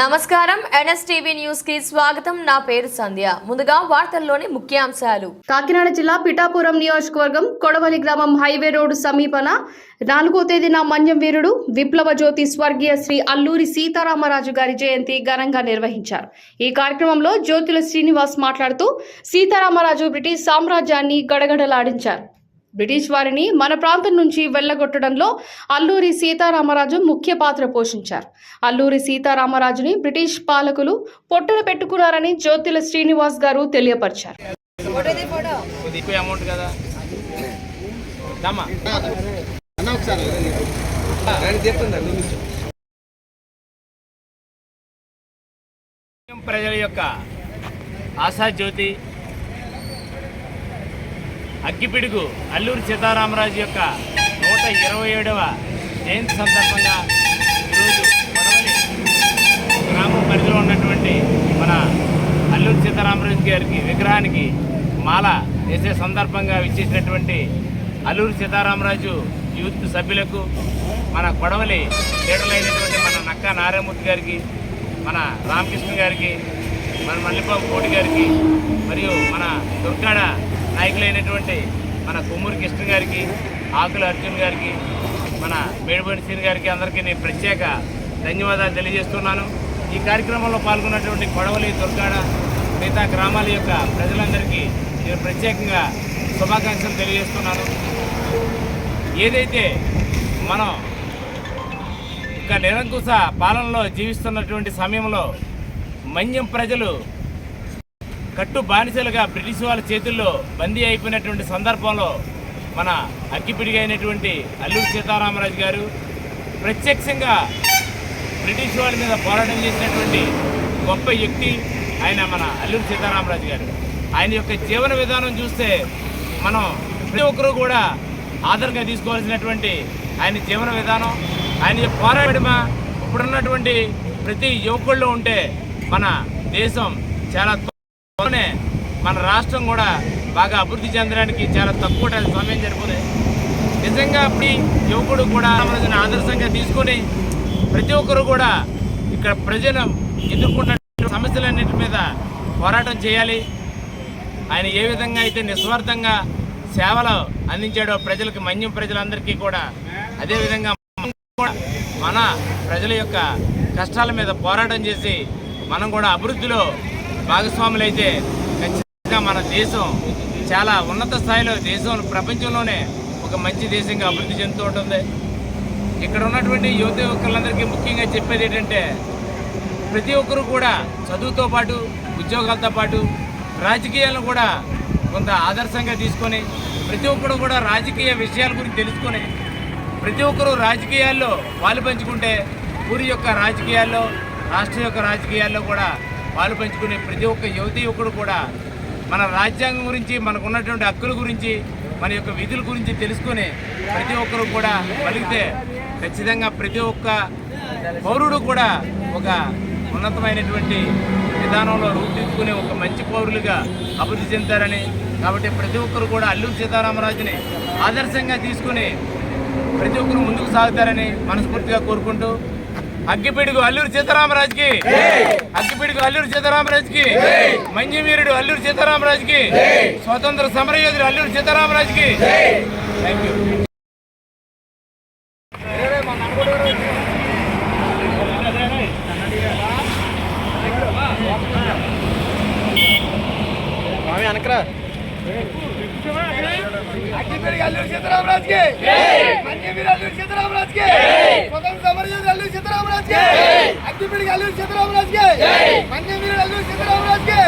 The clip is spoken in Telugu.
నమస్కారం. ఎన్ఎస్టీవీ న్యూస్కి స్వాగతం. నా పేరు సంధ్య. ముందుగా వార్తల్లోని ముఖ్యాంశాలు. కాకినాడ జిల్లా పిఠాపురం నియోజకవర్గం కొడవలి గ్రామం హైవే రోడ్డు సమీపన నాలుగో తేదీన మన్యం వీరుడు విప్లవ జ్యోతి స్వర్గీయ శ్రీ అల్లూరి సీతారామరాజు గారి జయంతి ఘనంగా నిర్వహించారు. ఈ కార్యక్రమంలో జ్యోతుల శ్రీనివాస్ మాట్లాడుతూ సీతారామరాజు బ్రిటిష్ సామ్రాజ్యాన్ని గడగడలాడించారు. బ్రిటిష్ వారిని మన ప్రాంతం నుంచి వెళ్ళగొట్టడంలో అల్లూరి సీతారామరాజు ముఖ్య పాత్ర పోషించారు. అల్లూరి సీతారామరాజుని బ్రిటిష్ పాలకులు పొట్టన పెట్టుకున్నారని జ్యోతిల శ్రీనివాస్ గారు తెలియపరిచారు. ప్రజల యొక్క ఆశాజ్యోతి అగ్గిపిడుగు అల్లూరి సీతారామరాజు యొక్క నూట ఇరవై ఏడవ జయంతి సందర్భంగా ఈరోజు కొడవలి గ్రామం పరిధిలో ఉన్నటువంటి మన అల్లూరి సీతారామరాజు గారికి విగ్రహానికి మాల వేసే సందర్భంగా విచ్చేసినటువంటి అల్లూరి సీతారామరాజు యూత్ సభ్యులకు మన కొడవలి లీడర్లైనటువంటి మన నక్క నారాయణమూర్తి గారికి మన రామకృష్ణ గారికి మన మల్లిబాబు కోటి గారికి మరియు మన దుర్గాడ నాయకులైనటువంటి మన కొమ్మూరు కృష్ణ గారికి ఆకుల అర్జున్ గారికి మన మేడిపడి సీని గారికి అందరికీ నేను ప్రత్యేక ధన్యవాదాలు తెలియజేస్తున్నాను. ఈ కార్యక్రమంలో పాల్గొన్నటువంటి కొడవలి దుర్గాడ మిగతా గ్రామాల యొక్క ప్రజలందరికీ నేను ప్రత్యేకంగా శుభాకాంక్షలు తెలియజేస్తున్నాను. ఏదైతే మనం ఒక నిరంకుశ పాలనలో జీవిస్తున్నటువంటి సమయంలో మన్యం ప్రజలు కట్టు బానిసలుగా బ్రిటిష్ వాళ్ళ చేతుల్లో బందీ అయిపోయినటువంటి సందర్భంలో మన అగ్గిపిడిగా అయినటువంటి అల్లూరి సీతారామరాజు గారు ప్రత్యక్షంగా బ్రిటిష్ వాళ్ళ మీద పోరాటం చేసినటువంటి గొప్ప వ్యక్తి ఆయన మన అల్లూరి సీతారామరాజు గారు. ఆయన యొక్క జీవన విధానం చూస్తే మనం ప్రతి ఒక్కరూ కూడా ఆదరంగా తీసుకోవాల్సినటువంటి ఆయన జీవన విధానం ఆయన యొక్క పోరాటమ ఇప్పుడున్నటువంటి ప్రతి యువకుల్లో ఉంటే మన దేశం చాలా మన రాష్ట్రం కూడా బాగా అభివృద్ధి చెందడానికి చాలా తక్కువ సమయం జరిపోతుంది నిజంగా అప్పుడు యువకుడు కూడా మనల్ని ఆదర్శంగా తీసుకొని ప్రతి ఒక్కరు కూడా ఇక్కడ ప్రజలు ఎదుర్కొంటున్న సమస్యలన్నింటి మీద పోరాటం చేయాలి. ఆయన ఏ విధంగా అయితే నిస్వార్థంగా సేవలు అందించాడో ప్రజలకు మన్యం ప్రజలందరికీ కూడా అదేవిధంగా కూడా మన ప్రజల యొక్క కష్టాల మీద పోరాటం చేసి మనం కూడా అభివృద్ధిలో భాగస్వాములైతే ఖచ్చితంగా మన దేశం చాలా ఉన్నత స్థాయిలో దేశం ప్రపంచంలోనే ఒక మంచి దేశంగా అభివృద్ధి చెందుతూ ఉంటుంది ఇక్కడ ఉన్నటువంటి యువత యువకులందరికీ ముఖ్యంగా చెప్పేది ఏంటంటే ప్రతి ఒక్కరూ కూడా చదువుతో పాటు ఉద్యోగాలతో పాటు రాజకీయాలను కూడా కొంత ఆదర్శంగా తీసుకొని ప్రతి ఒక్కరు కూడా రాజకీయ విషయాల గురించి తెలుసుకొని ప్రతి ఒక్కరూ రాజకీయాల్లో పాలు పంచుకుంటే ఊరి యొక్క రాజకీయాల్లో రాష్ట్ర యొక్క రాజకీయాల్లో కూడా పాలు పంచుకునే ప్రతి ఒక్క యువతి యువకుడు కూడా మన రాజ్యాంగం గురించి మనకు ఉన్నటువంటి హక్కుల గురించి మన యొక్క విధుల గురించి తెలుసుకొని ప్రతి ఒక్కరు కూడా కలిగితే ఖచ్చితంగా ప్రతి ఒక్క పౌరుడు కూడా ఒక ఉన్నతమైనటువంటి విధానంలో రూపుదిద్దుకునే ఒక మంచి పౌరులుగా అభివృద్ధి చెందారని కాబట్టి ప్రతి ఒక్కరు కూడా అల్లూరు సీతారామరాజుని ఆదర్శంగా తీసుకుని ప్రతి ఒక్కరు ముందుకు సాగుతారని మనస్ఫూర్తిగా కోరుకుంటూ అగ్గిపిడుగు అల్లూరి సీతారామరాజుకి. అగ్గిపిడుగు అల్లూరి సీతారామరాజుకి. మంజువీరుడు అల్లూరి సీతారామరాజుకి. స్వతంత్ర సమరయోధుడు అల్లూరి సీతారామరాజుకి. థ్యాంక్ యూ అనకరా అగ్నిపేరుకి అల్లూరి సీతారామరాజుకి. మన్యవీరు అల్లూరి సీతారామరాజుకి. స్వతంత్ర సమరయోధుడు సీతారామరాజుకి అగ్గిపిడి అల్లూరి సీతారామరాజుకి మంచి అల్లూరి సీతారామరాజుకి